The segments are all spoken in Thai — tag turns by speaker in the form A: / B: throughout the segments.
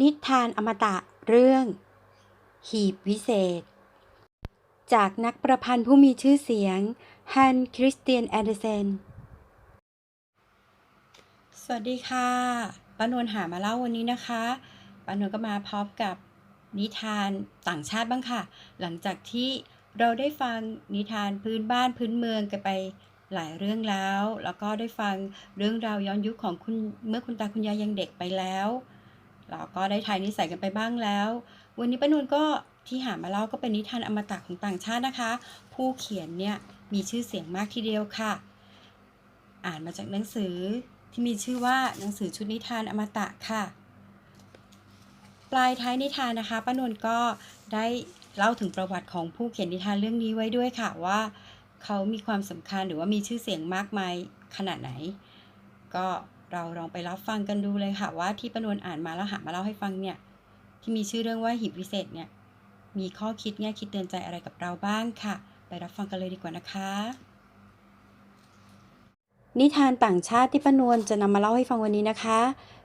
A: นิทานอมตะเรื่อง หีบวิเศษ จากนักประพันธ์ผู้มีชื่อเสียงฮันคริสเตียนแอนเดอร์เซน สวัสดีค่ะป้านวลหามาเล่าวันนี้นะคะป้านวลก็มาพร้อมกับนิทานต่างชาติบ้างค่ะ หลังจากที่เราได้ฟังนิทานพื้นบ้านพื้นเมืองกันไปหลายเรื่องแล้ว แล้วก็ได้ฟังเรื่องราวย้อนยุคของคุณเมื่อคุณตาคุณยายยังเด็กไปแล้ว เราก็ได้ทายนิสัยกันไปบ้างแล้ว วันนี้ป้านวลก็ที่หามาเล่าก็เป็นนิทานอมตะของต่างชาตินะคะ ผู้เขียนเนี่ยมีชื่อเสียงมากทีเดียวค่ะ อ่านมาจากหนังสือที่มีชื่อว่าหนังสือชุดนิทานอมตะค่ะ ปลายท้ายนิทานนะคะป้านวลก็ได้เล่าถึงประวัติของผู้เขียนนิทานเรื่องนี้ไว้ด้วยค่ะว่า เขามีความสำคัญหรือว่ามีชื่อเสียงมากมายขนาดไหน ก็ เราลองไปรับฟังกันดูเลยค่ะว่าที่ป้านวลอ่านมาแล้วหามาเล่าให้ฟังเนี่ยที่มีชื่อเรื่องว่าหีบวิเศษเนี่ยมีข้อคิดแง่คิดเตือนใจอะไรกับเราบ้างค่ะ ไปรับฟังกันเลยดีกว่านะคะ นิทานต่างชาติที่ป้านวลจะนำมาเล่าให้ฟังวันนี้นะคะ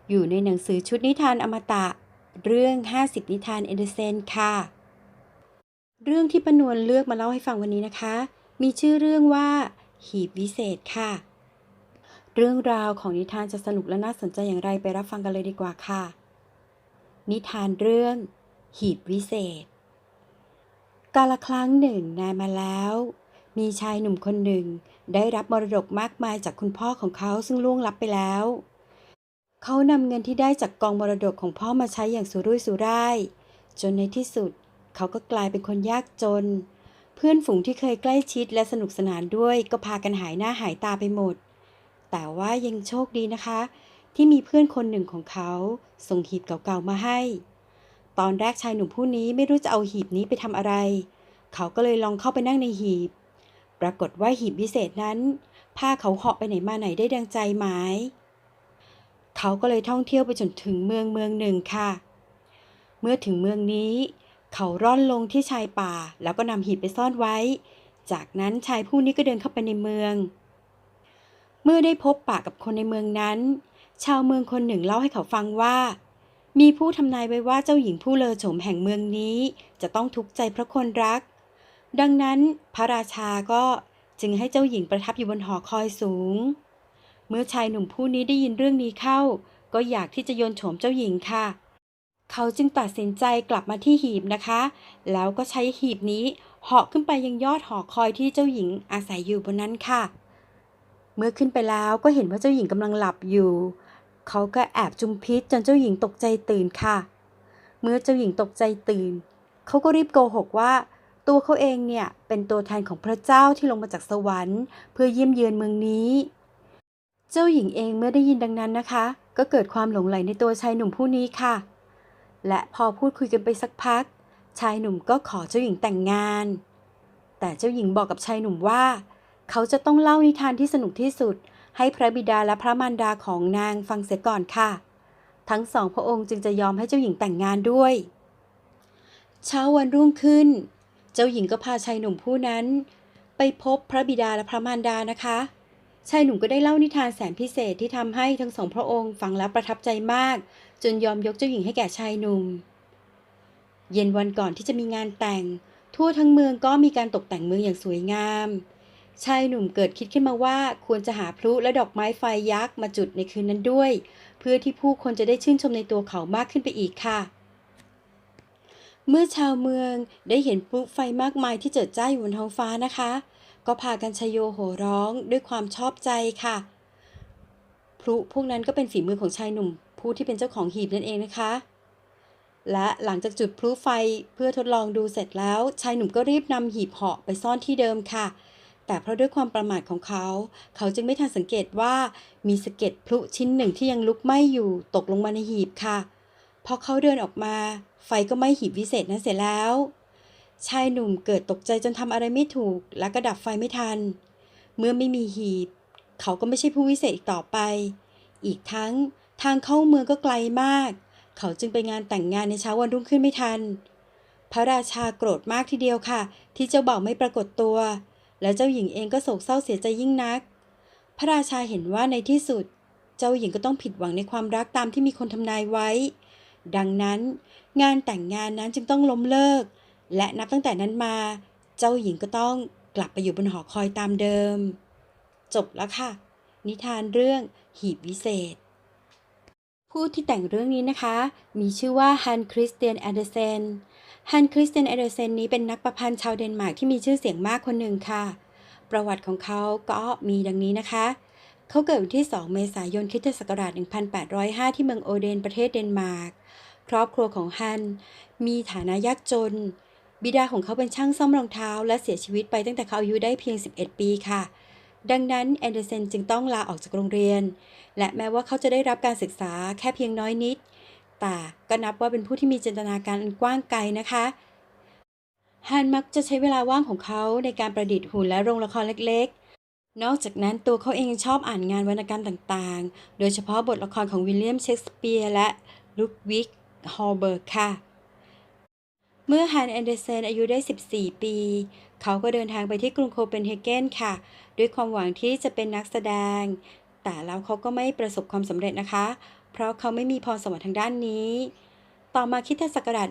A: อยู่ในหนังสือชุดนิทานอมตะ เรื่อง 50 นิทานเอเดเซนค่ะ เรื่องที่ป้านวลเลือกมาเล่าให้ฟังวันนี้นะคะ มีชื่อเรื่องว่า หีบวิเศษค่ะ เรื่องราวของนิทานจะสนุกและน่าสนใจอย่างไรไปรับฟังกันเลยดีกว่าค่ะ นิทานเรื่อง หีบวิเศษ กาลครั้งหนึ่งนานมาแล้ว มีชายหนุ่มคนหนึ่งได้รับมรดกมากมายจากคุณพ่อของเขาซึ่งล่วงลับไปแล้ว เขานำเงินที่ได้จากกองมรดกของพ่อมาใช้อย่างสุรุ่ยสุร่าย จนในที่สุด เขาก็กลายเป็นคนยากจน เพื่อนฝูงที่เคยใกล้ชิดและสนุกสนานด้วยก็พากันหายหน้าหายตาไปหมด แต่ว่ายังโชคดีนะคะ ที่มีเพื่อนคนหนึ่งของเขาส่งหีบเก่าๆมาให้ ตอนแรกชายหนุ่มผู้นี้ไม่รู้จะเอาหีบนี้ไปทำอะไร เขาก็เลยลองเข้าไปนั่งในหีบ ปรากฏว่าหีบพิเศษนั้นพาเขาเหาะไปไหนมาไหนได้ดังใจหมาย เขาก็เลยท่องเที่ยวไปจนถึงเมืองเมืองหนึ่งค่ะ เมื่อถึงเมืองนี้ เขาร่อนลงที่ชายป่าแล้วก็นำหีบไปซ่อนไว้ จากนั้นชายผู้นี้ก็เดินเข้าไปในเมือง เมื่อได้พบปะกับคนในเมืองนั้น ชาวเมืองคนหนึ่งเล่าให้เขาฟังว่า มีผู้ทำนายไว้ว่าเจ้าหญิงผู้เลอโฉมแห่งเมืองนี้ จะต้องทุกข์ใจเพราะคนรัก ดังนั้นพระราชาก็จึงให้เจ้าหญิงประทับอยู่บนหอคอยสูง เมื่อชายหนุ่มผู้นี้ได้ยินเรื่องนี้เข้า ก็อยากที่จะโยนโฉมเจ้าหญิงค่ะ เขาจึงตัดสินใจกลับมาที่หีบนะคะ แล้วก็ใช้หีบนี้เหาะขึ้นไปยังยอดหอคอยที่เจ้าหญิงอาศัยอยู่บนนั้นค่ะ เมื่อขึ้นไปแล้วก็เห็นว่าเจ้าหญิงกำลังหลับอยู่ เขาก็แอบจุมพิษจนเจ้าหญิงตกใจตื่นค่ะ เมื่อเจ้าหญิงตกใจตื่น เขาก็รีบโกหกว่า ตัวเขาเองเนี่ยเป็นตัวแทนของพระเจ้าที่ลงมาจากสวรรค์ เพื่อเยี่ยมเยือนเมืองนี้ เจ้าหญิงเองเมื่อได้ยินดังนั้นนะคะ ก็เกิดความหลงใหลในตัวชายหนุ่มผู้นี้ค่ะ และพอพูดคุยกันไปสักพัก ชายหนุ่มก็ขอเจ้าหญิงแต่งงาน แต่เจ้าหญิงบอกกับชายหนุ่มว่า เขาจะต้องเล่านิทานที่สนุกที่สุด ให้พระบิดาและพระมารดาของนางฟังเสียก่อนค่ะ ทั้งสองพระองค์จึงจะยอมให้เจ้าหญิงแต่งงานด้วย เช้าวันรุ่งขึ้น เจ้าหญิงก็พาชายหนุ่มผู้นั้น ไปพบพระบิดาและพระมารดานะคะชายหนุ่มก็ได้เล่านิทานแสนพิเศษที่ทำให้ทั้งสองพระองค์ฟังแล้วประทับใจมาก จนยอมยกเจ้าหญิงให้แก่ชายหนุ่ม เย็นวันก่อนที่จะมีงานแต่ง ทั่วทั้งเมืองก็มีการตกแต่งเมืองอย่างสวยงาม ชายหนุ่มเกิดคิดขึ้นมาว่าควรจะหาพลุและดอกไม้ไฟยักษ์มาจุดในคืนนั้นด้วย เพื่อที่ผู้คนจะได้ชื่นชมในตัวเขามากขึ้นไปอีกค่ะ เมื่อชาวเมืองได้เห็นพลุไฟมากมายที่เจิดจ้าอยู่บนท้องฟ้านะคะ ก็พากันชโยโห่ร้องด้วยความชอบใจค่ะ พลุพวกนั้นก็เป็นฝีมือของชายหนุ่ม ผู้ที่เป็นเจ้าของหีบนั่นเองนะคะ และหลังจากจุดพลุไฟเพื่อทดลองดูเสร็จแล้ว ชายหนุ่มก็รีบนำหีบเหาะไปซ่อนที่เดิมค่ะ แต่เพราะด้วยความประมาทของเขา เขาจึงไม่ทันสังเกตว่ามีสะเก็ดพลุชิ้นหนึ่งที่ยังลุกไหม้อยู่ตกลงมาในหีบค่ะ พอเขาเดินออกมา ไฟก็ไหม้หีบวิเศษนั้นเสร็จแล้ว ชายหนุ่มเกิดตกใจจนทำอะไรไม่ถูก และก็ดับไฟไม่ทัน เมื่อไม่มีหีบ เขาก็ไม่ใช่ผู้วิเศษอีกต่อไป อีกทั้งทางเข้าเมืองก็ไกลมาก เขาจึงไปงานแต่งงานในเช้าวันรุ่งขึ้นไม่ทัน พระราชาโกรธมากทีเดียวค่ะ ที่เจ้าบ่าวไม่ปรากฏตัว และเจ้าหญิงเองก็โศกเศร้าเสียใจยิ่งนัก พระราชาเห็นว่าในที่สุด เจ้าหญิงก็ต้องผิดหวังในความรักตามที่มีคนทำนายไว้ ดังนั้น งานแต่งงานนั้นจึงต้องล้มเลิก และนับตั้งแต่นั้นมา เจ้าหญิงก็ต้องกลับไปอยู่บนหอคอยตามเดิม จบแล้วค่ะ นิทานเรื่องหีบวิเศษ ผู้ที่แต่งเรื่องนี้นะคะ มีชื่อว่าฮันคริสเตียนแอนเดอร์เซน ฮันคริสเตนแอนเดอร์เซนนี้เป็นนักประพันธ์ชาวเดนมาร์กที่มีชื่อเสียงมากคนหนึ่งค่ะ ประวัติของเขาก็มีดังนี้นะคะ เขาเกิดวันที่ 2 เมษายนคริสตศักราช 1805 ที่เมืองโอเดนประเทศเดนมาร์ก ครอบครัวของฮันมีฐานะยากจน บิดาของเขาเป็นช่างซ่อมรองเท้า และเสียชีวิตไปตั้งแต่เขาอายุได้เพียง 11 ปีค่ะดังนั้นแอนเดอร์เซนจึงต้องลาออกจากโรงเรียน และแม้ว่าเขาจะได้รับการศึกษาแค่เพียงน้อยนิด แต่ก็นับว่าเป็นผู้ที่มีจินตนาการอันกว้างไกลนะคะฮันมักจะใช้เวลาว่างของเขาในการประดิษฐ์หุ่นและโรงละครเล็กๆ นอกจากนั้นตัวเขาเองชอบอ่านงานวรรณกรรมต่างๆ โดยเฉพาะบทละครของวิลเลียมเชกสเปียร์และลุควิกฮอลเบิร์กค่ะ เมื่อฮันแอนเดอร์เซนอายุได้ 14 ปี เขาก็เดินทางไปที่กรุงโคเปนเฮเกนค่ะ ด้วยความหวังที่จะเป็นนักแสดง แต่แล้วเขาก็ไม่ประสบความสำเร็จนะคะเพราะเขาไม่มีพรสวรรค์ทางด้านนี้ ต่อมาคิดศักราช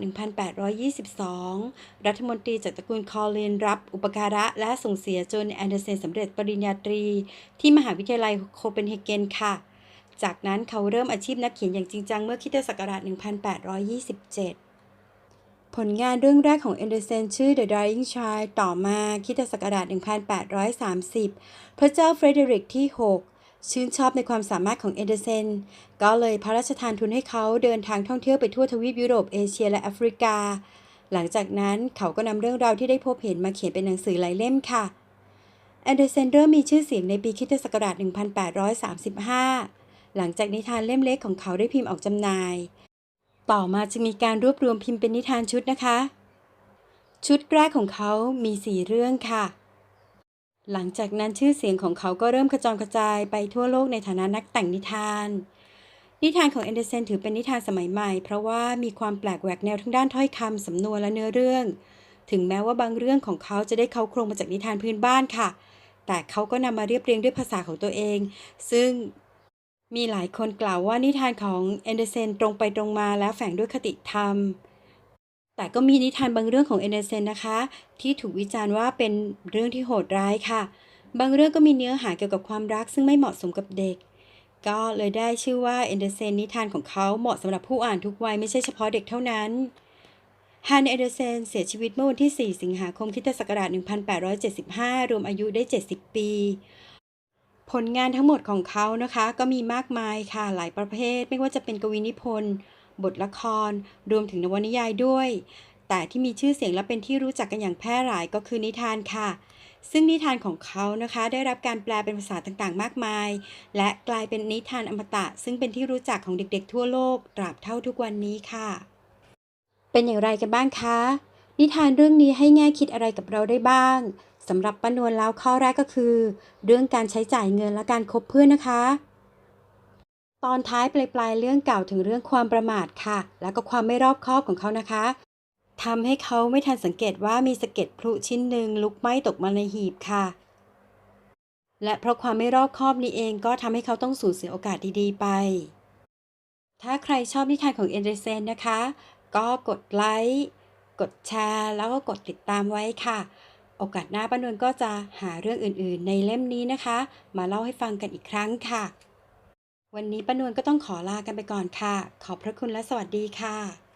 A: 1822 รัฐมนตรีจากตระกูลคอลลินรับอุปการะและส่งเสียจนแอนเดอร์เซนสำเร็จปริญญาตรี ที่มหาวิทยาลัยโคเปนเฮเกนค่ะ จากนั้นเขาเริ่มอาชีพนักเขียนอย่างจริงจังเมื่อคิดศักราช 1827ผลงานเรื่องแรกของแอนเดอร์เซนชื่อ The Dying Child ต่อมาคิดศักราช 1830 พระเจ้าเฟรเดริกที่ 6 ชื่นชอบในความสามารถของเอเดอร์เซน ก็เลยพระราชทานทุนให้เขาเดินทางท่องเที่ยวไปทั่วทวีปยุโรปเอเชียและแอฟริกา หลังจากนั้นเขาก็นำเรื่องราวที่ได้พบเห็นมาเขียนเป็นหนังสือหลายเล่มค่ะแอเดอร์เซนเริ่มมีชื่อเสียงในปีคริสตศักราช 1835 หลังจากนิทานเล่มเล็กของเขาได้พิมพ์ออกจำหน่าย ต่อมาจึงมีการรวบรวมพิมพ์เป็นนิทานชุดนะคะ ชุดแรกของเขามีสี่เรื่องค่ะ หลังจากนั้นชื่อเสียงของเขาก็เริ่มกระจรกระจายไปทั่วโลกในฐานะนักแต่งนิทาน นิทานของแอนเดอร์เซนถือเป็นนิทานสมัยใหม่ เพราะว่ามีความแปลกแหวกแนวทั้งด้านถ้อยคำสำนวนและเนื้อเรื่อง ถึงแม้ว่าบางเรื่องของเขาจะได้เขาโครงมาจากนิทานพื้นบ้านค่ะ แต่เขาก็นำมาเรียบเรียงด้วยภาษาของตัวเอง ซึ่งมีหลายคนกล่าวว่านิทานของแอนเดอร์เซนตรงไปตรงมาและแฝงด้วยคติธรรม แต่ก็มีนิทานบางเรื่องของแอนเดอร์เซนนะคะ ที่ถูกวิจารณ์ว่าเป็นเรื่องที่โหดร้ายค่ะ บางเรื่องก็มีเนื้อหาเกี่ยวกับความรักซึ่งไม่เหมาะสมกับเด็ก ก็เลยได้ชื่อว่าแอนเดอร์เซนนิทานของเขาเหมาะสำหรับผู้อ่านทุกวัยไม่ใช่เฉพาะเด็กเท่านั้นฮันแอนเดอร์เซนเสียชีวิตเมื่อวันที่ 4 สิงหาคมคิตศักราช 1875 รวมอายุได้ 70 ปี ผลงานทั้งหมดของเขานะคะ ก็มีมากมายค่ะหลายประเภทไม่ว่าจะเป็นกวีนิพนธ์ บทละคร รวมถึงนวนิยายด้วย แต่ที่มีชื่อเสียงและเป็นที่รู้จักกันอย่างแพร่หลายก็คือนิทานค่ะ ซึ่งนิทานของเขานะคะได้รับการแปลเป็นภาษาต่างๆ มากมาย และกลายเป็นนิทานอมตะ ซึ่งเป็นที่รู้จักของเด็กๆ ทั่วโลกตราบเท่าทุกวันนี้ค่ะ เป็นอย่างไรกันบ้างคะนิทานเรื่องนี้ให้แง่คิดอะไรกับเราได้บ้างสำหรับป้านวลแล้วข้อแรกก็คือ เรื่องการใช้จ่ายเงินและการคบเพื่อนนะคะ ตอนท้ายปลายๆเรื่องเก่าถึงเรื่องความประมาทค่ะ แล้วก็ความไม่รอบคอบของเขานะคะทำให้เขาไม่ทันสังเกตว่ามีสะเก็ดพลุชิ้นหนึ่งลุกไหม้ตกมาในหีบค่ะ และเพราะความไม่รอบคอบนี้เองก็ทำให้เขาต้องสูญเสียโอกาสดีๆไป ถ้าใครชอบนิทานของเอนเดรเซนนะคะ ก็กดไลค์กดแชร์ แล้วก็กดติดตามไว้ค่ะ โอกาสหน้าป้านวลก็จะหาเรื่องอื่นๆ ในเล่มนี้นะคะ มาเล่าให้ฟังกันอีกครั้งค่ะ วันนี้ป้านวลก็ต้องขอลากันไปก่อนค่ะ ขอบพระคุณและสวัสดีค่ะ